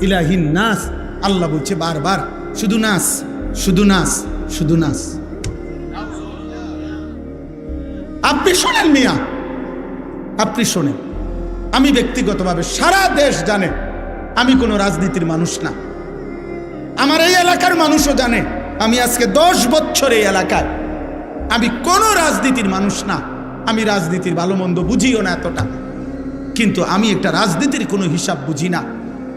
ইলাহিন নাস। আল্লাহ বলছে বারবার, শুধু নাস শুধু নাস শুধু নাস। আপনি শোনেন মিয়া, আপনি শোনেন। আমি ব্যক্তিগতভাবে সারা দেশ জানে, আমি কোনো রাজনীতির মানুষ না। আমার এই এলাকার মানুষও জানে, আমি আজকে দশ বছর এই এলাকায়। আমি কোনো রাজনীতির মানুষ না, আমি রাজনীতির ভালো মন্দ বুঝিও না এতটা। কিন্তু আমি একটা রাজনীতির কোনো হিসাব বুঝি না।